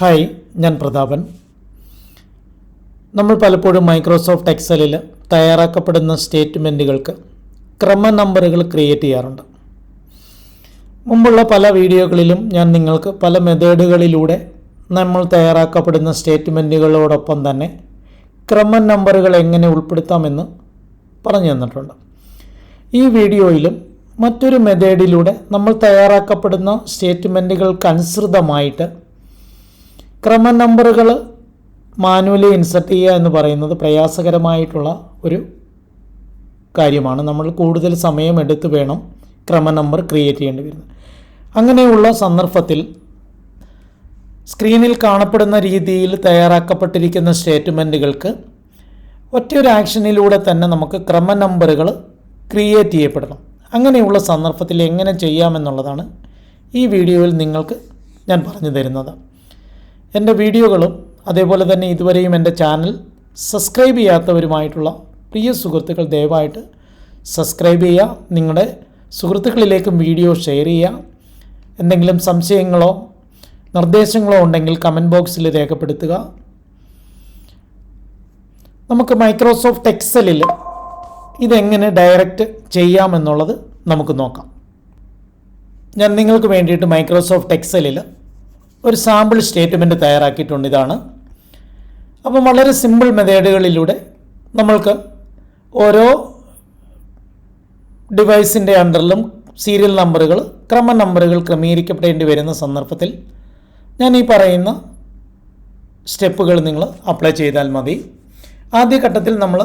Hi ഞാൻ പ്രതാപൻ. നമ്മൾ പലപ്പോഴും മൈക്രോസോഫ്റ്റ് എക്സലിൽ തയ്യാറാക്കപ്പെടുന്ന സ്റ്റേറ്റ്മെന്റുകൾക്ക് ക്രമ നമ്പറുകൾ ക്രിയേറ്റ് ചെയ്യാറുണ്ട്. മുമ്പുള്ള പല വീഡിയോകളിലും ഞാൻ നിങ്ങൾക്ക് പല മെത്തേഡുകളിലൂടെ നമ്മൾ തയ്യാറാക്കപ്പെടുന്ന സ്റ്റേറ്റ്മെന്റുകളോടൊപ്പം തന്നെ ക്രമ നമ്പറുകൾ എങ്ങനെ ഉൾപ്പെടുത്താമെന്ന് പറഞ്ഞു തന്നിട്ടുണ്ട്. ഈ വീഡിയോയിലും മറ്റൊരു മെത്തേഡിലൂടെ നമ്മൾ തയ്യാറാക്കപ്പെടുന്ന സ്റ്റേറ്റ്മെന്റുകൾക്കനുസൃതമായിട്ട് ക്രമ നമ്പറുകൾ മാനുവലി ഇൻസർട്ട് ചെയ്യുക എന്ന് പറയുന്നത് പ്രയാസകരമായിട്ടുള്ള ഒരു കാര്യമാണ്. നമ്മൾ കൂടുതൽ സമയം എടുത്ത് വേണം ക്രമ നമ്പർ ക്രിയേറ്റ് ചെയ്യേണ്ടി വരുന്നത്. അങ്ങനെയുള്ള സന്ദർഭത്തിൽ സ്ക്രീനിൽ കാണപ്പെടുന്ന രീതിയിൽ തയ്യാറാക്കപ്പെട്ടിരിക്കുന്ന സ്റ്റേറ്റ്മെന്റുകൾക്ക് ഒറ്റയൊരു ആക്ഷനിലൂടെ തന്നെ നമുക്ക് ക്രമ നമ്പറുകൾ ക്രിയേറ്റ് ചെയ്യപ്പെടണം. അങ്ങനെയുള്ള സന്ദർഭത്തിൽ എങ്ങനെ ചെയ്യാമെന്നുള്ളതാണ് ഈ വീഡിയോയിൽ നിങ്ങൾക്ക് ഞാൻ പറഞ്ഞു തരുന്നത്. എന്റെ വീഡിയോകളും അതേപോലെ തന്നെ ഇതുവരെയും എന്റെ ചാനൽ സബ്സ്ക്രൈബ് ചെയ്യാത്തവരുമായിട്ടുള്ള പ്രിയ സുഹൃത്തുക്കൾ ദയവായിട്ട് സബ്സ്ക്രൈബ് ചെയ്യുക നിങ്ങളുടെ സുഹൃത്തുക്കളിലേക്കും വീഡിയോ ഷെയർ ചെയ്യുക. എന്തെങ്കിലും സംശയങ്ങളോ നിർദ്ദേശങ്ങളോ ഉണ്ടെങ്കിൽ കമന്റ് ബോക്സിൽ രേഖപ്പെടുത്തുക. നമുക്ക് മൈക്രോസോഫ്റ്റ് എക്സലിൽ ഇതെങ്ങനെ ഡയറക്റ്റ് ചെയ്യാമെന്നുള്ളത് നമുക്ക് നോക്കാം. ഞാൻ നിങ്ങൾക്ക് വേണ്ടിയിട്ട് മൈക്രോസോഫ്റ്റ് എക്സലിൽ ഒരു സാമ്പിൾ സ്റ്റേറ്റ്മെന്റ് തയ്യാറാക്കിയിട്ടുണ്ട് ഇതാണ്. അപ്പം വളരെ സിമ്പിൾ മെത്തേഡുകളിലൂടെ നമ്മൾക്ക് ഓരോ ഡിവൈസിന്റെ അണ്ടറിലും സീരിയൽ നമ്പറുകൾ ക്രമ നമ്പറുകൾ ക്രമീകരിക്കപ്പെടേണ്ടി വരുന്ന സന്ദർഭത്തിൽ ഞാൻ ഈ പറയുന്ന സ്റ്റെപ്പുകൾ നിങ്ങൾ അപ്ലൈ ചെയ്താൽ മതി. ആദ്യ ഘട്ടത്തിൽ നമ്മൾ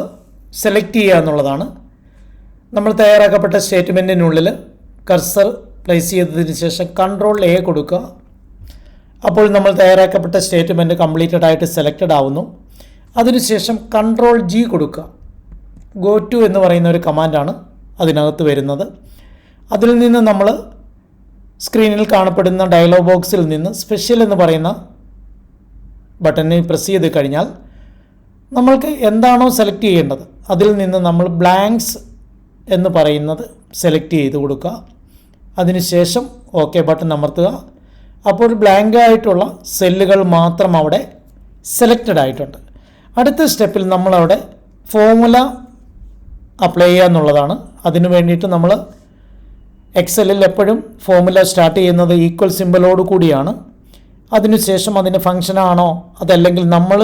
സെലക്ട് ചെയ്യുക എന്നുള്ളതാണ്. നമ്മൾ തയ്യാറാക്കപ്പെട്ട സ്റ്റേറ്റ്മെന്റിനുള്ളിൽ കർസർ പ്ലേസ് ചെയ്തതിന് ശേഷം കൺട്രോൾ എ കൊടുക്കുക. അപ്പോൾ നമ്മൾ തയ്യാറാക്കപ്പെട്ട സ്റ്റേറ്റ്മെന്റ് കംപ്ലീറ്റഡ് ആയിട്ട് സെലക്റ്റഡ് ആവുന്നു. അതിനുശേഷം കൺട്രോൾ ജി കൊടുക്കുക. ഗോ ടു എന്ന് പറയുന്ന ഒരു കമാൻഡാണ് അതിനകത്ത് വരുന്നത്. അതിൽ നിന്ന് നമ്മൾ സ്ക്രീനിൽ കാണപ്പെടുന്ന ഡയലോഗ് ബോക്സിൽ നിന്ന് സ്പെഷ്യൽ എന്ന് പറയുന്ന ബട്ടണിൽ പ്രസ് ചെയ്ത് കഴിഞ്ഞാൽ നമ്മൾക്ക് എന്താണോ സെലക്ട് ചെയ്യേണ്ടത് അതിൽ നിന്ന് നമ്മൾ ബ്ലാങ്ക്സ് എന്ന് പറയുന്നത് സെലക്ട് ചെയ്ത് കൊടുക്കുക. അതിനുശേഷം ഓക്കെ ബട്ടൺ അമർത്തുക. അപ്പോൾ ബ്ലാങ്ക് ആയിട്ടുള്ള സെല്ലുകൾ മാത്രം അവിടെ സെലക്റ്റഡ് ആയിട്ടുണ്ട്. അടുത്ത സ്റ്റെപ്പിൽ നമ്മളവിടെ ഫോമുല അപ്ലൈ ചെയ്യുക എന്നുള്ളതാണ്. അതിനു വേണ്ടിയിട്ട് നമ്മൾ എക്സലിൽ എപ്പോഴും ഫോമുല സ്റ്റാർട്ട് ചെയ്യുന്നത് ഈക്വൽ സിമ്പിളോട് കൂടിയാണ്. അതിനുശേഷം അതിന് ഫങ്ഷനാണോ അതല്ലെങ്കിൽ നമ്മൾ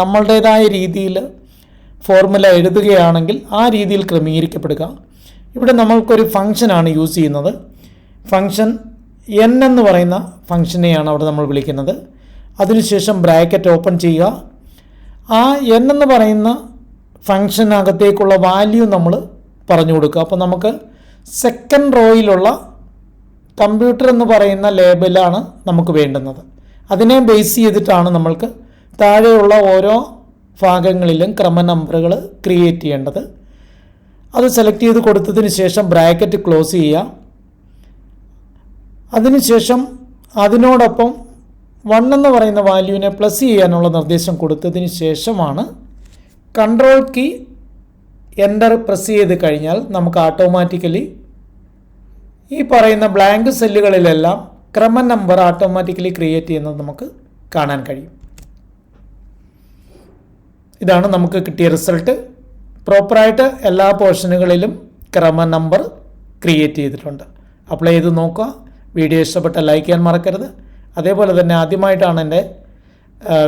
നമ്മളുടേതായ രീതിയിൽ ഫോർമുല എഴുതുകയാണെങ്കിൽ ആ രീതിയിൽ ക്രമീകരിക്കപ്പെടുക. ഇവിടെ നമ്മൾക്കൊരു ഫങ്ഷനാണ് യൂസ് ചെയ്യുന്നത്. ഫങ്ഷൻ എൻ എന്ന് പറയുന്ന ഫങ്ഷനെയാണ് അവിടെ നമ്മൾ വിളിക്കുന്നത്. അതിനുശേഷം ബ്രാക്കറ്റ് ഓപ്പൺ ചെയ്യുക. ആ എൻ എന്ന് പറയുന്ന ഫങ്ഷനകത്തേക്കുള്ള വാല്യൂ നമ്മൾ പറഞ്ഞു കൊടുക്കുക. അപ്പോൾ നമുക്ക് സെക്കൻഡ് റോയിലുള്ള കമ്പ്യൂട്ടർ എന്ന് പറയുന്ന ലേബലാണ് നമുക്ക് വേണ്ടുന്നത്. അതിനെ ബേസ് ചെയ്തിട്ടാണ് നമ്മൾക്ക് താഴെയുള്ള ഓരോ ഭാഗങ്ങളിലും ക്രമ നമ്പറുകൾ ക്രിയേറ്റ് ചെയ്യേണ്ടത്. അത് സെലക്ട് ചെയ്ത് കൊടുത്തതിന് ശേഷം ബ്രാക്കറ്റ് ക്ലോസ് ചെയ്യുക. അതിനുശേഷം അതിനോടൊപ്പം വൺ എന്ന് പറയുന്ന വാല്യൂവിനെ പ്ലസ് ചെയ്യാനുള്ള നിർദ്ദേശം കൊടുത്തതിന് ശേഷമാണ് കൺട്രോൾ കീ എന്റർ പ്രസ് ചെയ്ത് കഴിഞ്ഞാൽ നമുക്ക് ഓട്ടോമാറ്റിക്കലി ഈ പറയുന്ന ബ്ലാങ്ക് സെല്ലുകളിലെല്ലാം ക്രമ നമ്പർ ഓട്ടോമാറ്റിക്കലി ക്രിയേറ്റ് ചെയ്യുന്നത് നമുക്ക് കാണാൻ കഴിയും. ഇതാണ് നമുക്ക് കിട്ടിയ റിസൾട്ട് പ്രോപ്പറായിട്ട് എല്ലാ പോർഷനുകളിലും ക്രമ നമ്പർ ക്രിയേറ്റ് ചെയ്തിട്ടുണ്ട്. അപ്ലൈ ചെയ്ത് നോക്കുക. വീഡിയോ ഇഷ്ടപ്പെട്ട ലൈക്ക് ചെയ്യാൻ മറക്കരുത്. അതേപോലെ തന്നെ ആദ്യമായിട്ടാണ് എന്റെ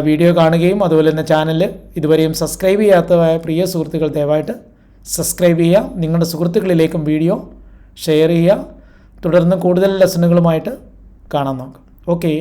വീഡിയോ കാണുകയും അതുപോലെ തന്നെ ചാനൽ ഇതുവരെയും സബ്സ്ക്രൈബ് ചെയ്യാത്തതായ പ്രിയ സുഹൃത്തുക്കൾ ദയവായിട്ട് സബ്സ്ക്രൈബ് ചെയ്യുക. നിങ്ങളുടെ സുഹൃത്തുക്കളിലേക്കും വീഡിയോ ഷെയർ ചെയ്യുക. തുടർന്ന് കൂടുതൽ ലെസണുകളുമായിട്ട് കാണാൻ നോക്കാം ഓക്കേ.